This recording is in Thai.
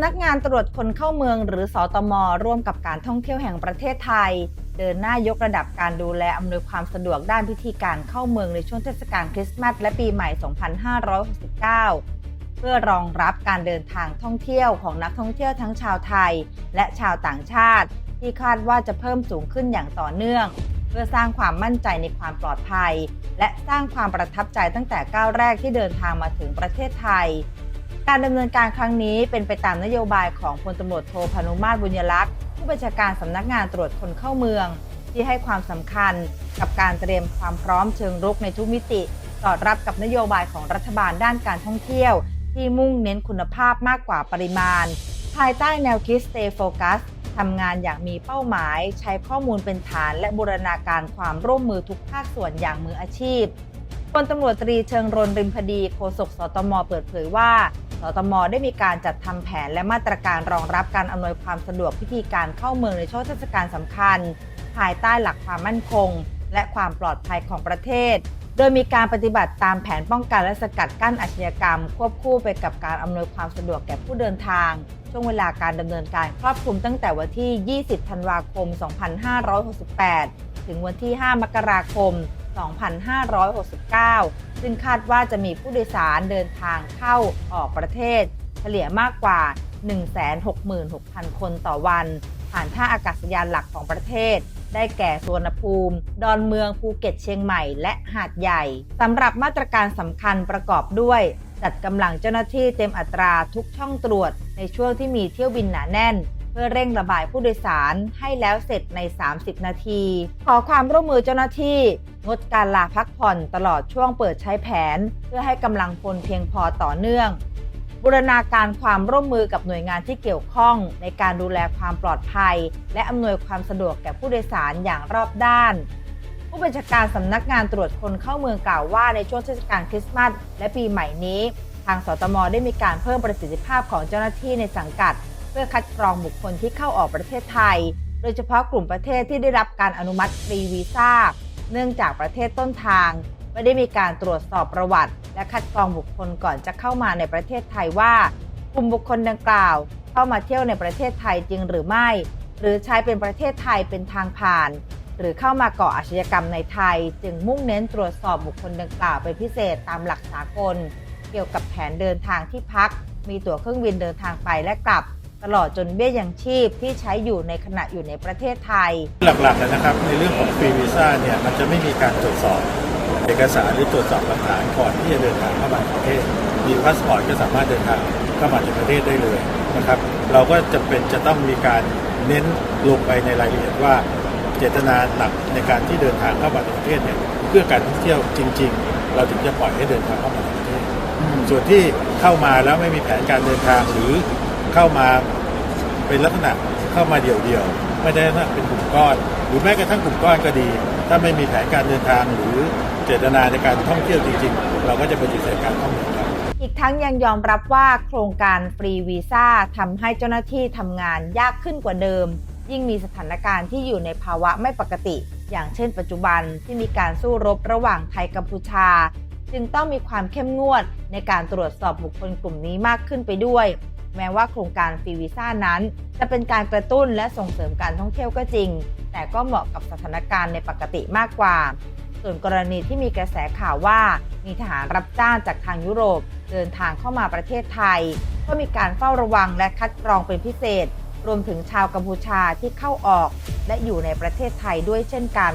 ำนักงานตรวจคนเข้าเมืองหรือสอตม ร่วมกับการท่องเที่ยวแห่งประเทศไทย เดินหน้ายกระดับการดูแลอำนวยความสะดวกด้านพิธีการเข้าเมืองในช่วงเทศกาลคริสต์มาสและปีใหม่ 2569 เพื่อรองรับการเดินทางท่องเที่ยวของนักท่องเที่ยวทั้งชาวไทย และชาวต่างชาติ ที่คาดว่าจะเพิ่มสูงขึ้นอย่างต่อเนื่อง เพื่อสร้างความมั่นใจในความปลอดภัย และสร้างความประทับใจตั้งแต่ก้าวแรกที่เดินทางมาถึงประเทศไทย การดำเนินการครั้งนี้เป็นไปตามนโยบายของพลตำรวจโทพานุมาตรบุญยลักษณ์ผู้บัญชาการสำนักงานตรวจคนเข้าเมือง ที่ให้ความสำคัญกับการเตรียมความพร้อมเชิงรุกในทุกมิติสอดรับกับนโยบายของรัฐบาลด้านการท่องเที่ยว ที่มุ่งเน้นคุณภาพมากกว่าปริมาณ ภายใต้แนวคิด Stay Focus ทำงานอย่างมีเป้าหมาย ใช้ข้อมูลเป็นฐานและบูรณาการความร่วมมือทุกภาคส่วนอย่างมืออาชีพพลตำรวจตรีเชิงรนริมพดีโฆษกสตมเปิดเผยว่า สตมได้มีการจัดทำแผนและมาตรการรองรับการอำนวยความสะดวกพิธีการเข้าเมืองในช่วงเทศกาลสำคัญ ภายใต้หลักความมั่นคง และความปลอดภัยของประเทศ โดยมีการปฏิบัติตามแผนป้องกันและสกัดกั้นอาชญากรรม ควบคู่ไปกับการอำนวยความสะดวกแก่ผู้เดินทาง ช่วงเวลาการดำเนินการครอบคลุมตั้งแต่วันที่ 20 ธันวาคม 2568 ถึงวันที่ 5 มกราคม 2569 ซึ่งคาดว่าจะมีผู้โดยสารเดินทางเข้าออกประเทศ เฉลี่ยมากกว่า 166,000 คนต่อวัน ผ่านท่าอากาศยานหลักของประเทศ ได้แก่สวนภูมิ ดอนเมืองภูเก็ตเชียงใหม่ และหาดใหญ่สำหรับมาตรการสำคัญประกอบด้วยจัดกำลังเจ้าหน้าที่เต็มอัตราทุกช่องตรวจ ในช่วงที่มีเที่ยวบินหนาแน่น เพื่อเร่งระบายผู้โดยสารให้แล้วเสร็จใน 30 นาที ขอความร่วมมือเจ้าหน้าที่ งดการลาพักผ่อนตลอดช่วงเปิดใช้แผน เพื่อให้กำลังพลเพียงพอต่อเนื่อง บูรณาการความร่วมมือกับหน่วยงานที่เกี่ยวข้อง ในการดูแลความปลอดภัย และอำนวยความสะดวกแก่ผู้โดยสารอย่างรอบด้าน ผู้บัญชาการสำนักงานตรวจคนเข้าเมืองกล่าวว่าในช่วงเทศกาลคริสต์มาสและปีใหม่นี้ ทางสตมได้มีการเพิ่มประสิทธิภาพของเจ้าหน้าที่ในสังกัด เพื่อคัดกรองบุคคลที่เข้าออกประเทศไทย โดยเฉพาะกลุ่มประเทศที่ได้รับการอนุมัติฟรีวีซ่า เนื่องจากประเทศต้นทาง ไม่ได้มีการตรวจสอบประวัติ และคัดกรองบุคคลก่อนจะเข้ามาในประเทศไทยว่ากลุ่มบุคคลดังกล่าว เข้ามาเที่ยวในประเทศไทยจริงหรือไม่ หรือใช้เป็นประเทศไทยเป็นทางผ่าน หรือเข้ามาก่ออาชญากรรมในไทย จึงมุ่งเน้นตรวจสอบบุคคลดังกล่าวเป็นพิเศษตามหลักสากล เกี่ยวกับแผนเดินทางที่พัก มีตั๋วเครื่องบินเดินทางไปและกลับ ตลอดจนเบี้ยยังชีพที่ใช้อยู่ในขณะอยู่ในประเทศไทย หลักๆเลยนะครับในเรื่องของฟรีวีซ่าเนี่ยมันจะไม่มีการตรวจสอบเอกสารหรือตรวจสอบหลักฐานก่อนที่จะเดินทางเข้ามาประเทศมีพาสปอร์ตก็สามารถเดินทางเข้ามาในประเทศได้เลยนะครับ เราก็จะเป็นจะต้องมีการเน้นลงไปในรายละเอียดว่า เจตนาหลักในการที่เดินทางเข้ามาในประเทศเนี่ยเพื่อการท่องเที่ยวจริง ๆ เราถึงจะปล่อยให้เดินทางเข้ามาในประเทศ ส่วนที่เข้ามาแล้วไม่มีแผนการเดินทางหรือ เข้ามาเป็นลักษณะเข้ามาเดี่ยวๆ ไม่ได้ลักษณะเป็นกลุ่มก้อน หรือแม้กระทั่งกลุ่มก้อนก็ดี ถ้าไม่มีแผนการเดินทางหรือเจตนาในการท่องเที่ยวจริงๆ เราก็จะปฏิเสธการท่องเที่ยวอีกทั้งยังยอมรับว่าโครงการฟรีวีซ่าทำให้เจ้าหน้าที่ทำงานยากขึ้นกว่าเดิม ยิ่งมีสถานการณ์ที่อยู่ในภาวะไม่ปกติ อย่างเช่นปัจจุบันที่มีการสู้รบระหว่างไทยกัมพูชา จึงต้องมีความเข้มงวดในการตรวจสอบบุคคลกลุ่มนี้มากขึ้นไปด้วย แม้ว่าโครงการฟรีวีซ่านั้น จะเป็นการกระตุ้นและส่งเสริมการท่องเที่ยวก็จริง แต่ก็เหมาะกับสถานการณ์ในปกติมากกว่า ส่วนกรณีที่มีกระแสข่าวว่า มีทหารรับจ้างจากทางยุโรป เดินทางเข้ามาประเทศไทย ก็มีการเฝ้าระวังและคัดกรองเป็นพิเศษ รวมถึงชาวกัมพูชาที่เข้าออก และอยู่ในประเทศไทยด้วยเช่นกัน